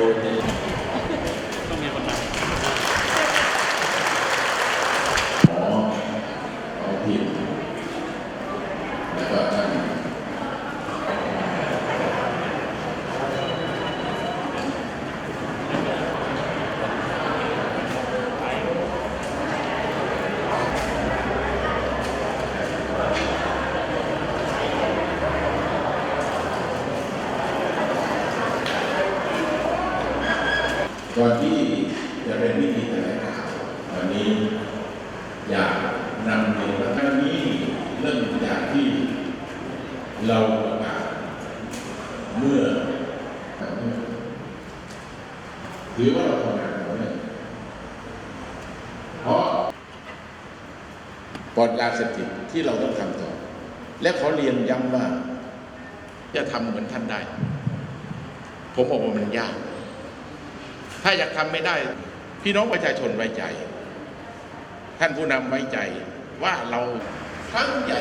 ต้องมีคนนำ หมอเอาผิดแล้วก็ท่าน ก่อนที่จะเป็นพิธีแถลงข่าววันนี้อยากนำเรียนว่าครั้งนี้เรื่องอย่างที่เราประกาศเมื่อถือว่าเราทำงานต่อเนื่องเพราะปลอดยาเสพติดที่เราต้องทำต่อ และเขาเรียนย้ำว่าจะทำเหมือนท่านได้ ผมบอกว่ามันยาก ถ้าอยากทำไม่ได้ พี่น้องประชาชนไว้ใจ ท่านผู้นำไว้ใจว่าเราทั้งใหญ่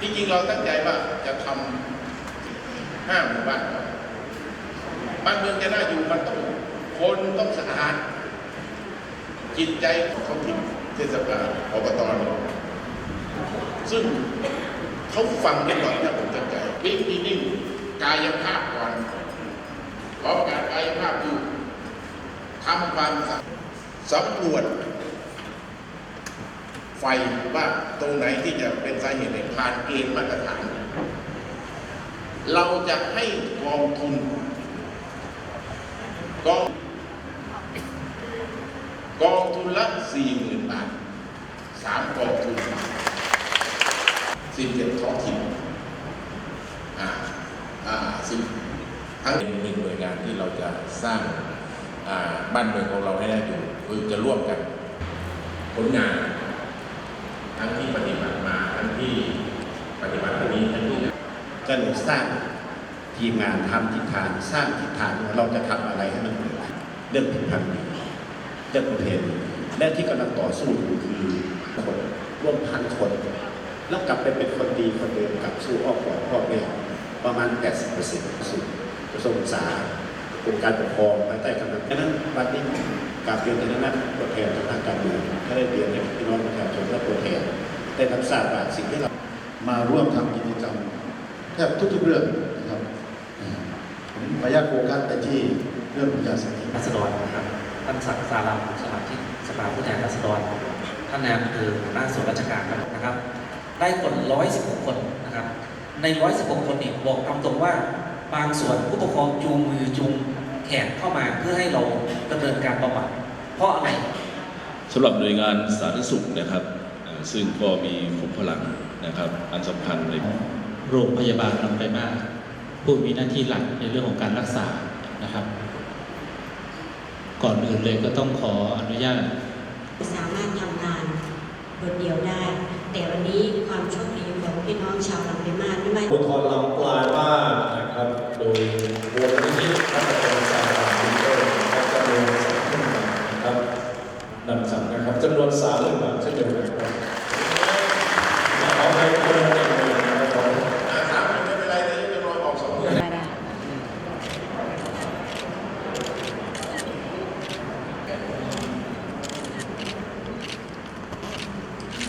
จริงๆเราตั้งใจว่าจะทำห้าหมู่บ้านบ้านเมืองจะน่าอยู่มันต้องคนต้องสะอาดจิตใจของเขาที่เทศบาลอบตเนี่ยซึ่งเขาฟังกันก่อนถ้าผมตั้งใจวิ่งนิ่งกายภาพก่อน พร้อมการกายภาพอยู่ทำความสะสำรวจไฟว่าตรงไหนที่จะเป็นสาเหตุให้ผ่านเกณฑ์มาตรฐาน เราจะให้กองทุนกองกองทุนละสี่หมื่นบาทสามกองทุนสิบเจ็ดท้องถิ่นอ่าอ่าสิบ ทั้งเป็นหนึ่งหน่วยงานที่เราจะสร้างบ้านเมืองของเราให้ได้อยู่คือจะร่วมกันผลงาน ทั้งที่ปฏิบัติมาทั้งที่ปฏิบัติตรงนี้ทั้งที่ก็เลยสร้างทีมงานทำทิศทางสร้างทิศทางว่าเราจะทำอะไรให้มันเกิดเรื่องผิดพันธ์ดีเรื่องประเพณีและที่กำลังต่อสู้อยู่คือคนร่วมพันคน แล้วกลับไปเป็นคนดีคนเดิมกลับสู่อ้อมกอดพ่อแม่ประมาณ 80%สู่ก ระทรวงศึกษากรมการปกครองภายใต้กำลังดังนั้นวันนี้กราบเรียนในฐานะตัวแทนทางการเมืองก็ได้เรียนให้พี่น้องประชาชนและตัวแทนได้รับทราบว่าสิ่งที่เรามาร่วมทำกิจกรรมแทบทุกๆเรื่องนะครับอ่าผมขออนุญาตโฟกัสไปที่เรื่องของยาเสพติดรัษฎรนะครับท่านศักดิ์สารามสมาชิกสภาผู้แทนราษฎรท่านนายอำเภอหัวหน้าส่วนราชการนะครับ ได้คน116 คนนะครับ ใน 116 คนนี่บอกตามตรงว่า บางส่วนผู้ปกครองจูงมือจูงแขนเข้ามาเพื่อให้เราดำเนินการบำบัดเพราะอะไรสำหรับหน่วยงานสาธารณสุขนะครับเอ่อซึ่งก็มีขุมพลังนะครับ อันสำคัญในโรงพยาบาลลำไปลายมาศผู้มีหน้าที่หลักในเรื่องของการรักษานะครับ ก่อนอื่นเลยก็ต้องขออนุญาตสามารถทำงานโดดเดี่ยวได้ แต่วันนี้ความโชคดีของพี่น้องชาวลำปางมาศไม่ว่าอุทธรณ์ลำปลายบ้า โดยมูลนิธิรัตนสาขาดิเตอร์นะครับจำนวนสามหมื่นบาทนะครับนำสั่งนะครับจำนวนสามหมื่นบาทเช่นเดียวกันครับขอให้คนละหนึ่งหมื่นนะครับอาสามไม่เป็นไรแต่ยังจะรอออกสองเดือน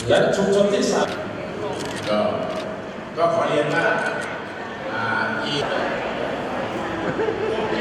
และชุมชนที่สามก็ก็ขอเรียนว่าอ่า Thank you.